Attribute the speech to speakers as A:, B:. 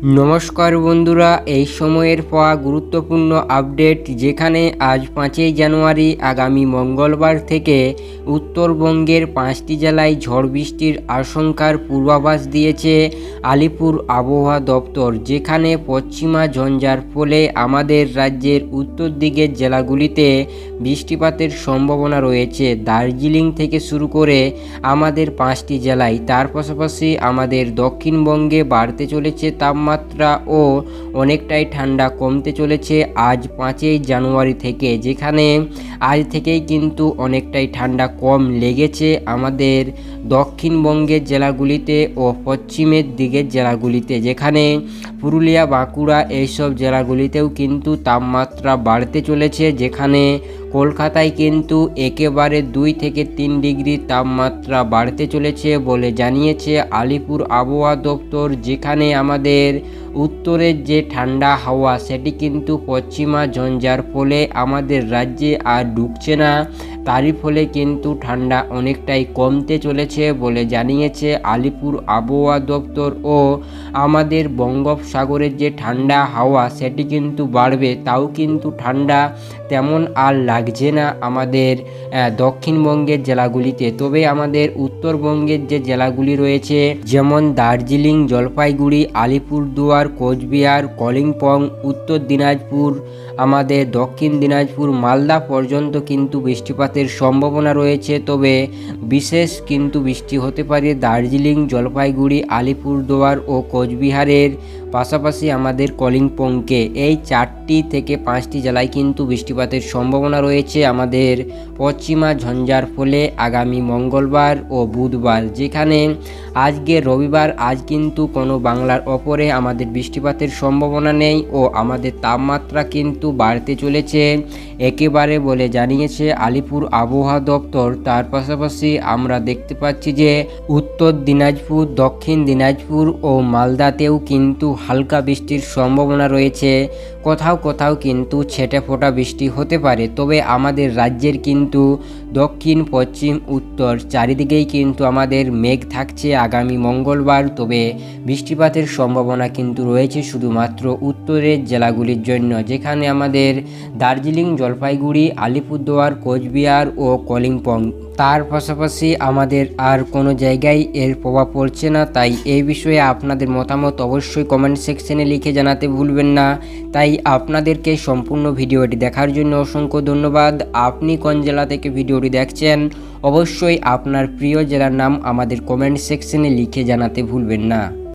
A: নমস্কার বন্ধুরা, এই সময়ের পাওয়া গুরুত্বপূর্ণ আপডেট যেখানে আজ পাঁচই জানুয়ারি, আগামী মঙ্গলবার থেকে উত্তরবঙ্গের পাঁচটি জেলায় ঝড় বৃষ্টির আশঙ্কার পূর্বাভাস দিয়েছে আলিপুর আবহাওয়া দপ্তর, যেখানে পশ্চিমা ঝঞ্ঝার ফলে আমাদের রাজ্যের উত্তর দিকের জেলাগুলিতে বৃষ্টিপাতের সম্ভাবনা রয়েছে। দার্জিলিং থেকে শুরু করে আমাদের পাঁচটি জেলায়, তার পাশাপাশি আমাদের দক্ষিণবঙ্গে বাড়তে চলেছে তাপমাত্রা ও অনেকটাই ঠান্ডা কমতে চলেছে আজ পাঁচই জানুয়ারি থেকে যেখানে আজ থেকেই কিন্তু অনেকটাই ঠান্ডা কম লেগেছে আমাদের দক্ষিণবঙ্গের জেলাগুলিতে ও পশ্চিমের দিকের জেলাগুলিতে, যেখানে পুরুলিয়া, বাঁকুড়া এইসব জেলাগুলিতেও কিন্তু তাপমাত্রা বাড়তে চলেছে, যেখানে কলকাতায় কিন্তু একেবারে দুই থেকে তিন ডিগ্রি তাপমাত্রা বাড়তে চলেছে বলে জানিয়েছে আলিপুর আবহাওয়া দপ্তর, যেখানে আমাদের উত্তরের যে ঠান্ডা হাওয়া সেটি কিন্তু পশ্চিমা ঝঞ্ঝার ফলে আমাদের রাজ্যে আর ঢুকছে না। তারই ফলে কিন্তু ঠান্ডা অনেকটাই কমতে চলেছে বলে জানিয়েছে আলিপুর আবহাওয়া দপ্তর ও আমাদের বঙ্গোপসাগরের যে ঠান্ডা হাওয়া সেটি কিন্তু বাড়বে, তাও কিন্তু ঠান্ডা তেমন আর লাগছে না আমাদের দক্ষিণবঙ্গের জেলাগুলিতে। তবে আমাদের উত্তরবঙ্গের যে জেলাগুলি রয়েছে, যেমন দার্জিলিং, জলপাইগুড়ি, আলিপুরদুয়ার, কোচবিহার, কলিম্পং, উত্তর দিনাজপুর, আমাদের দক্ষিণ দিনাজপুর, মালদা পর্যন্ত কিন্তু বৃষ্টিপাতের সম্ভাবনা রয়েছে, তবে বিশেষ কিন্তু বৃষ্টি হতে পারে দার্জিলিং, জলপাইগুড়ি, আলিপুরদুয়ার ও কোচবিহারের পাশাপাশি আমাদের কলিম্পংকে। এই চারটি থেকে পাঁচটি জেলায় কিন্তু বৃষ্টিপাতের সম্ভাবনা রয়েছে আমাদের পশ্চিমা ঝঞ্ঝার ফলে আগামী মঙ্গলবার ও বুধবার, যেখানে আজকে রবিবার, আজ কিন্তু কোনো বাংলার ওপরে আমাদের বৃষ্টিপাতের সম্ভাবনা নেই ও আমাদের তাপমাত্রা কিন্তু বাড়তে চলেছে, একেবারে বলে জানিয়েছে আলিপুর আবহাওয়া দপ্তর, তার পাশাপাশি আমরা দেখতে পাচ্ছি যে উত্তর দিনাজপুর, দক্ষিণ দিনাজপুর ও মালদাতেও কিন্তু হালকা বৃষ্টির সম্ভাবনা রয়েছে। কোথাও কোথাও কিন্তু ছেটে ফোটা বৃষ্টি হতে পারে, তবে আমাদের রাজ্যের কিন্তু দক্ষিণ, পশ্চিম, উত্তর চারিদিকেই কিন্তু আমাদের মেঘ থাকছে আগামী মঙ্গলবার, তবে বৃষ্টিপাতের সম্ভাবনা কিন্তু রয়েছে শুধুমাত্র উত্তরের জেলাগুলির জন্য, যেখানে আমাদের দার্জিলিং, জলপাইগুড়ি, আলিপুরদুয়ার, কোচবিহার ও কলিম্পং তার পাশাপাশি আমাদের আর কোনো জায়গায় এর প্রভাব পড়ছে না, তাই এই বিষয়ে আপনাদের মতামত অবশ্যই কমেন্ট সেকশনে লিখে জানাতে ভুলবেন না। তাই আপনাদেরকে সম্পূর্ণ ভিডিওটি দেখার জন্য অসংখ্য ধন্যবাদ। আপনি কোন জেলা থেকে ভিডিওটি দেখছেন, অবশ্যই আপনার প্রিয় জেলার নাম আমাদের কমেন্ট সেকশনে লিখে জানাতে ভুলবেন না।